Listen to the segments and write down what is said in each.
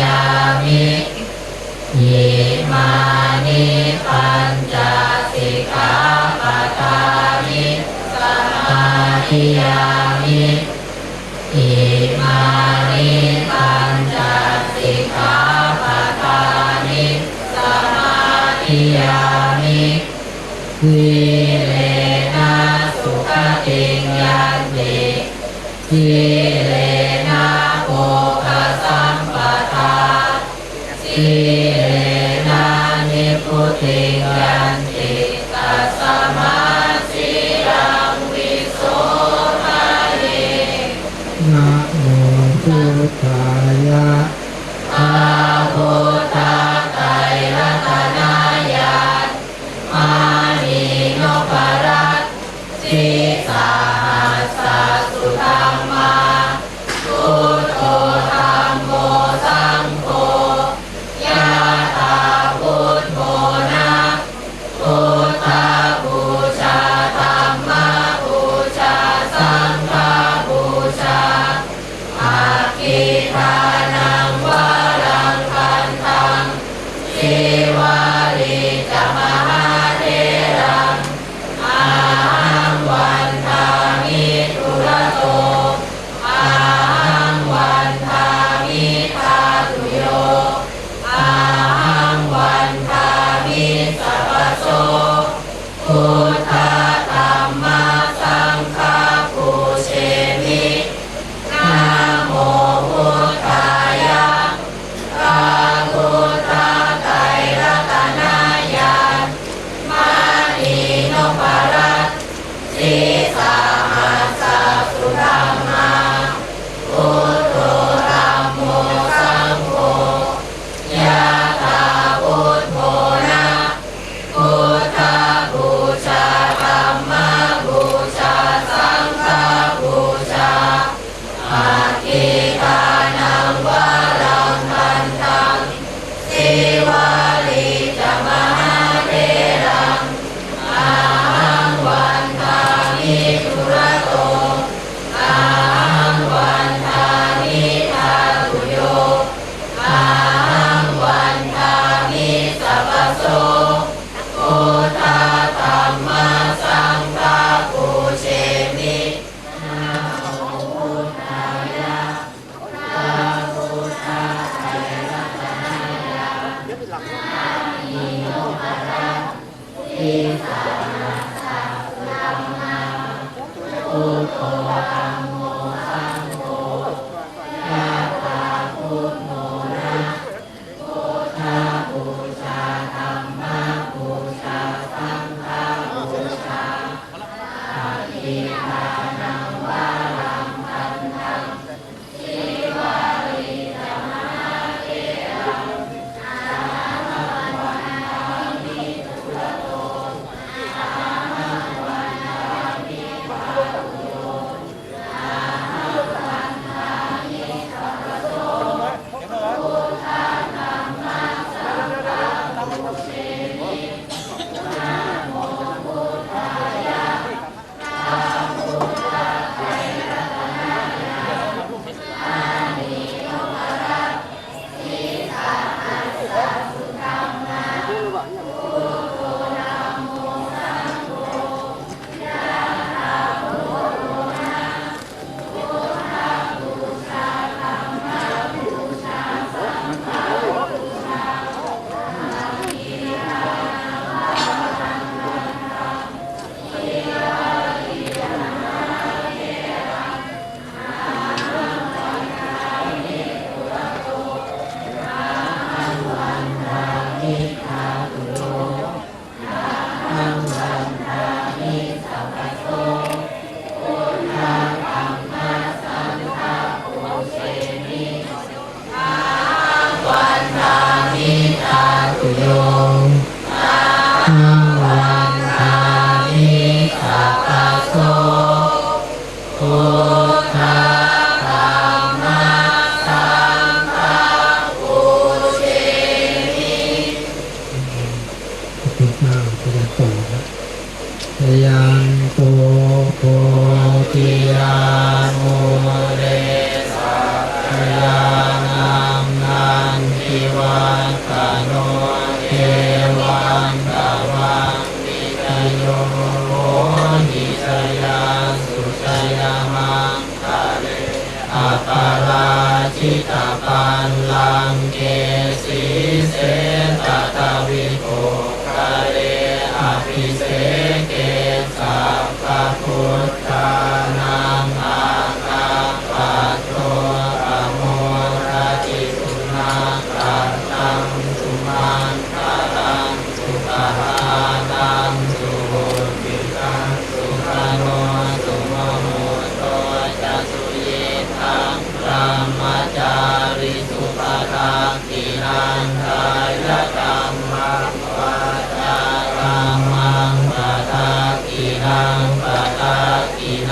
ยามิยิมานิปัญจสิกาปัฏานิสมาธิยามิยิมานิปัญจสิกาปัฏานิสมาธิยามิวิเลนะสุขติยันติวิเลนะโก 歌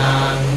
Amen.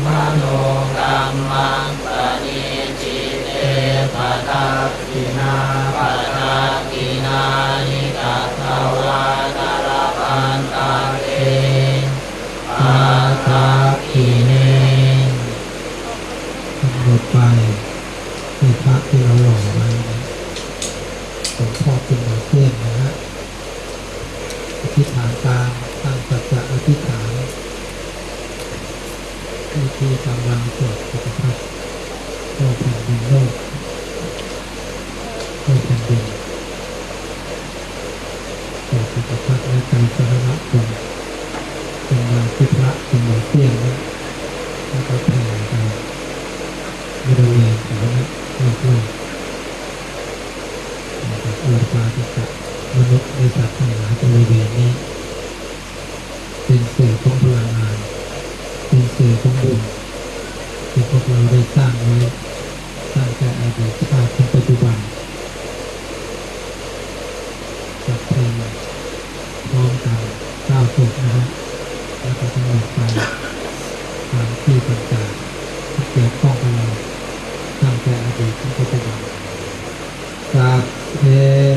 ถูกนะแล้วก็ต้องออกไปตามที่ต่างๆที่เกี่ยวข้องกับเราตั้งแต่อดีตจนปัจจุบันจากเอ่อ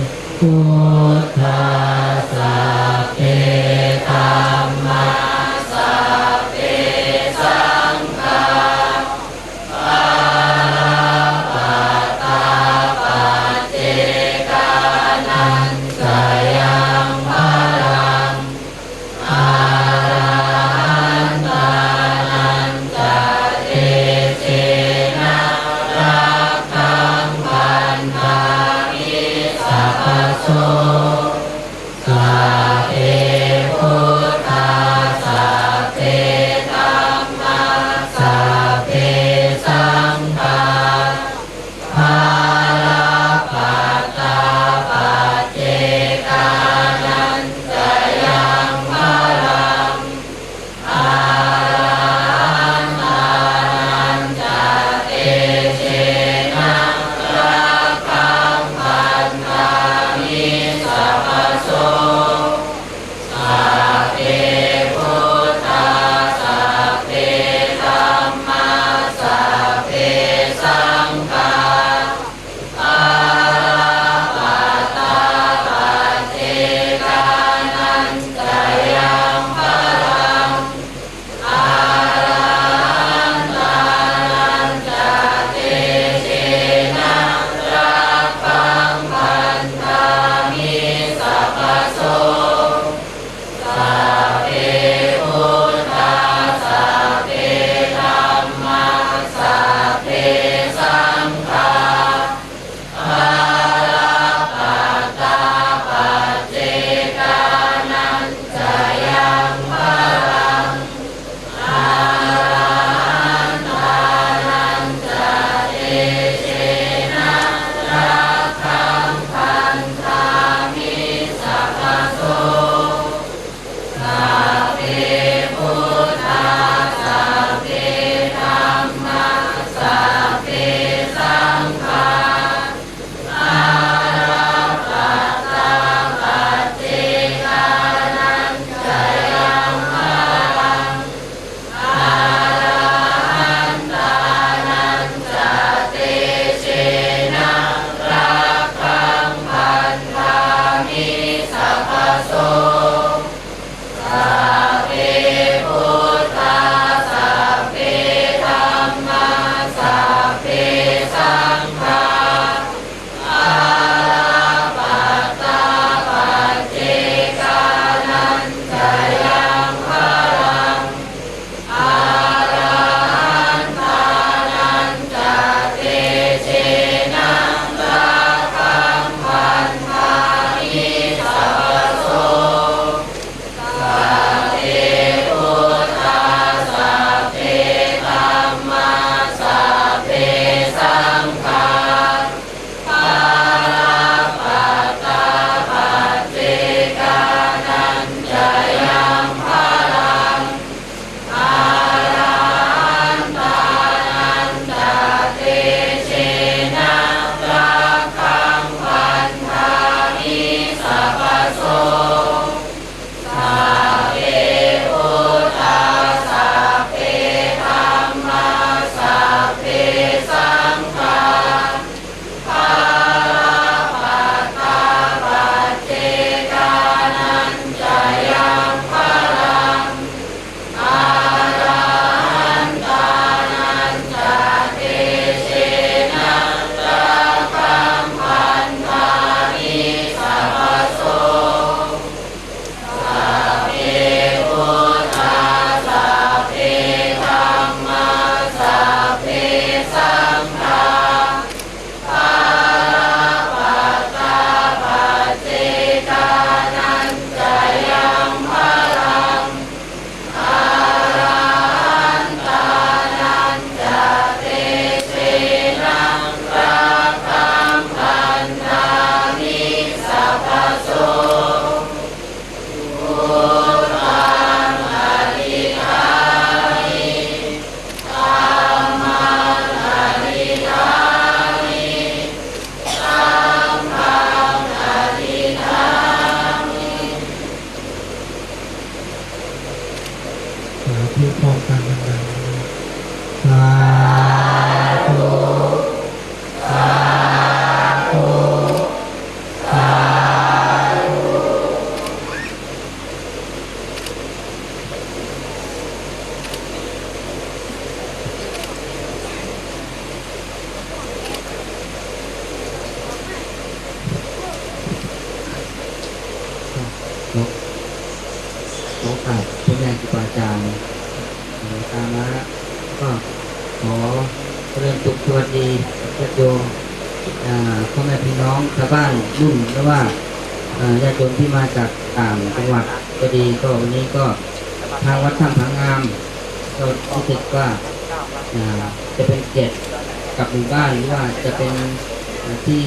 ญาติโยมอ่าพ่อแม่พี่น้องชาวบ้านรุ่นหรือว่าญาติโยมที่มาจากต่างจังหวัดก็ดีก็วันนี้ก็ทางวัดถ้ำผางามก็รู้สึกว่าจะเป็นเกียรติกับหมู่บ้านหรือว่าจะเป็นที่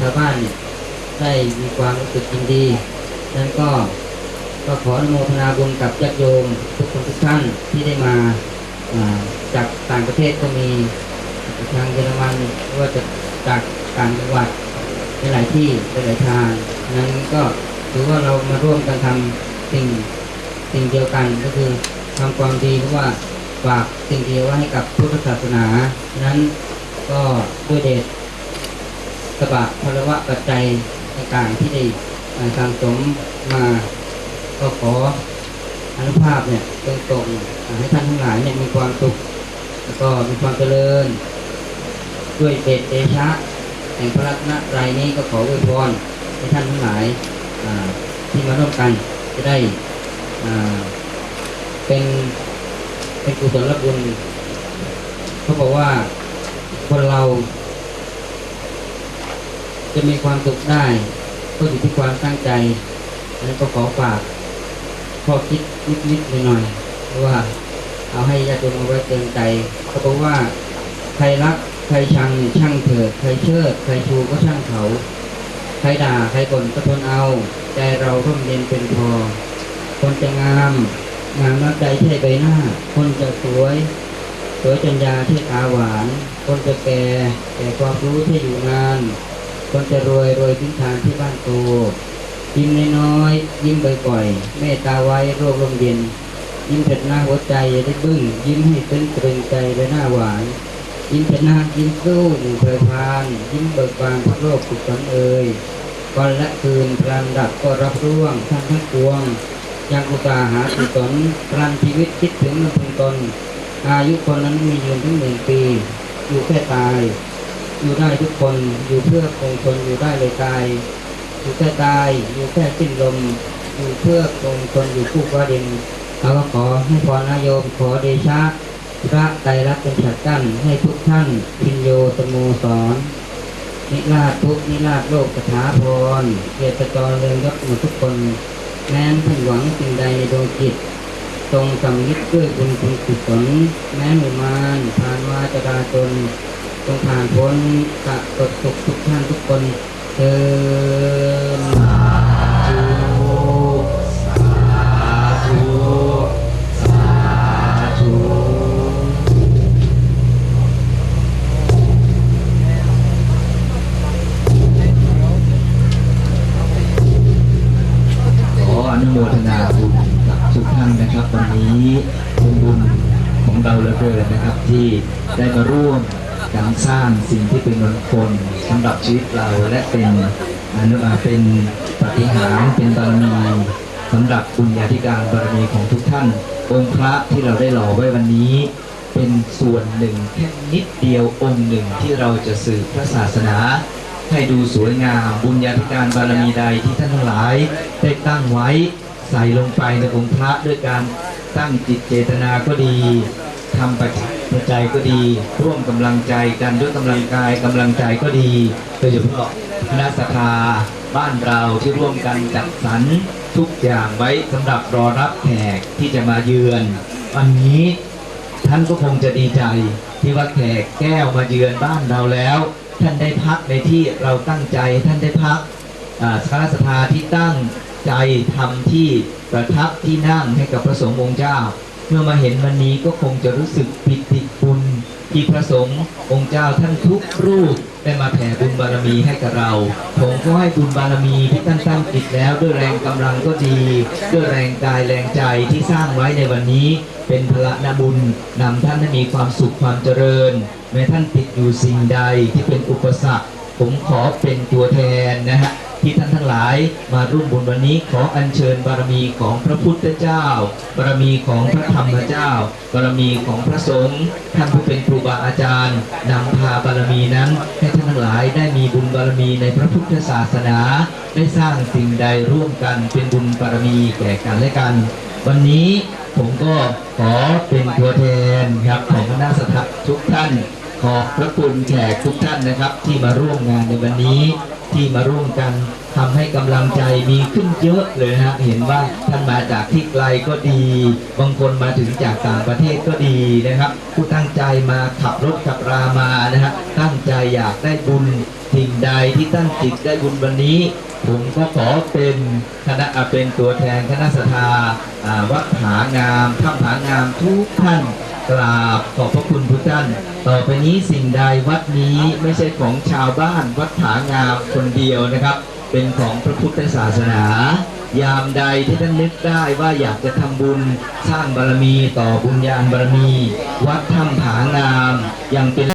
ชาวบ้านเนี่ยได้มีความรู้สึกยินดีนั้นก็ก็ขออนุโมทนาบุญกับญาติโยมทุกคนทุกท่านที่ได้มาจากต่างประเทศก็มี ทางเยอรมันว่าจะจากต่างจังหวัดหลายที่หลายทางนั้นก็ถือว่าเรามาร่วมกันทำสิ่งสิ่งเดียวกันก็คือทำความดีเพราะว่าฝากสิ่งเดียวไว้ให้กับพุทธศาสนา นั้นก็ด้วยเดชสบะพลวะปัจจัยต่างๆที่ได้สั่งสมมาก็ขออนุภาพเนี่ยตรงตรงๆอ่ให้ท่านทั้งหลายเนี่ยมีความสุขแล้วก็มีความเจริญ ด้วยเดชเดชะแห่งพระรัตนตรัยนี้ก็ขออวยพรให้ท่านทั้งหลายที่มาร่วมกันจะได้เป็นเป็นกุศลบุญเขาบอกว่าคนเรา จะมีความสุขได้ก็อยู่ที่ความตั้งใจอันนั้นก็ขอฝากข้อคิดนิดๆหน่อยๆว่า เอาให้ญาติโยมเอาไว้เตือนใจเขาบอกว่าใครรัก ใครชังช่างเถิดใครเชิดใครชูก็ช่างเขา ใครด่าใครก่นก็ทนเอา ใจเราร่มเย็นเป็นพอ คนจะงามงามนับใจใช่ใบหน้า คนจะสวยสวยจนยาที่ตาหวาน คนจะแก่แต่ความรู้ที่อยู่นาน คนจะรวยรวยทิ้งทางที่บ้านโตยิ้มน้อยๆยิ้มบ่อยๆเมตตาไว้โรคลมเย็น ยิ้มเผ็ดหน้าหัวใจได้บึ้งยิ้มให้ตึงตรึงใจและหน้าหวาน ยิ้มเผ็ดหน้ายิ้มสู้หมู่เพลพานยิ้มเบิกบานพักโลกสุขสันเอ่ยวันและคืนพลันดับก็รับร่วงท่านทั้งปวง ยังอุตสาหาสุสนพลันชีวิตคิดถึงลำพึงตน อายุคนนั้นมียืนถึงหนึ่งปี อยู่แค่ตาย อยู่ได้ทุกคนอยู่เพื่อคงทนอยู่ได้เลยกายอยู่แค่ตายอยู่แค่สิ้นลม อยู่เพื่อคงทนอยู่คู่ฟ้าดินเราก็ขอให้พรนายโยมขอเดชะ พระไตรลักษณ์เป็นฉัดกั้นให้ทุกท่านพินโยสโมสร นิราชทุกนิราชโลกสถาพรเกตจรเรืองยศหมดทุกคน แม้นท่านหวังสิ่งใดในดวงจิตทรงสำนึกด้วยบุญคุณกุศลแม้หมู่มารผ่านมาจะดาจนจงผ่านพ้นกะตดสุขทุกท่านทุกคนเชิญ ที่ได้มาร่วมกันสร้างสิ่งที่เป็นมงคลสำหรับชีวิตเราและเป็นอนุาเป็นปฏิหารเป็นบารมีสำหรับบุญญาธิการบารมีของทุกท่าน องค์พระที่เราได้หล่อไว้วันนี้ เป็นส่วนหนึ่งแค่นิดเดียวองค์หนึ่งที่เราจะสืบพระศาสนา ให้ดูสวยงามบุญญาธิการบารมีใดที่ท่านทั้งหลายได้ตั้งไว้ใส่ลงไปในองค์พระด้วยการตั้งจิตเจตนาก็ดี ทำปัจจัยก็ดี ร่วมกำลังใจกันด้วยกำลังกายกำลังใจก็ดีโดยเฉพาะคณะสภาบ้านเราที่ร่วมกันจัดสรรทุกอย่างไว้สำหรับรอรับแขกที่จะมาเยือน วันนี้ท่านก็คงจะดีใจที่ว่าแขกแก้วมาเยือนบ้านเราแล้ว ท่านได้พักในที่เราตั้งใจท่านได้พักอ่าคณะสภาที่ตั้งใจทำที่ประทับที่นั่งให้กับพระสงฆ์องค์เจ้า มื่อมาเห็นวันนี้ก็คงจะรู้สึกปิติคุณที่พระสงฆ์องค์เจ้าท่านทุกรูปได้มาแผ่บุญบารมีให้กับเรา ผมก็ให้บุญบารมีที่ท่านตั้งจิตแล้วด้วยแรงกำลังก็ดี ด้วยแรงกายแรงใจที่สร้างไว้ในวันนี้ เป็นพละนบุญนำท่านให้มีความสุขความเจริญแม้ท่านติดอยู่สิ่งใดที่เป็นอุปสรรค ผมขอเป็นตัวแทนนะฮะที่ท่านทั้งหลายมาร่วมบุญวันนี้ขออัญเชิญบารมีของพระพุทธเจ้า บารมีของพระธรรมเจ้า บารมีของพระสงฆ์ท่านผู้เป็นครูบาอาจารย์นำพาบารมีนั้นให้ท่านทั้งหลายได้มีบุญบารมีในพระพุทธศาสนา ได้สร้างสิ่งใดร่วมกันเป็นบุญบารมีแก่กันและกัน วันนี้ผมก็ขอเป็นตัวแทนครับของคณะสัตยาทุกท่าน ขอบพระคุณแขกทุกท่านนะครับ ที่มาร่วมงานในวันนี้ ที่มาร่วมกันทำให้กำลังใจมีขึ้นเยอะเลยนะฮะเห็นว่าท่านมาจากที่ไกลก็ดี บางคนมาถึงจากต่างประเทศก็ดีนะครับ ผู้ตั้งใจมาขับรถขับรามานะฮะตั้งใจอยากได้บุญสิ่งใดที่ตั้งจิตได้บุญวันนี้ ผมก็ขอเป็นคณะอ่าเป็นตัวแทนคณะสภาอ่าวัดผางามถ้ำผางามทุกท่านกราบขอบพระคุณทุกท่าน ต่อไปนี้สิ่งใดวัดนี้ไม่ใช่ของชาวบ้านวัดถางามคนเดียวนะครับ เป็นของพระพุทธศาสนา ยามใดที่ท่านนึกได้ว่าอยากจะทำบุญสร้างบารมีต่อบุญญาณบารมี วัดถ้ำผางามยังเป็น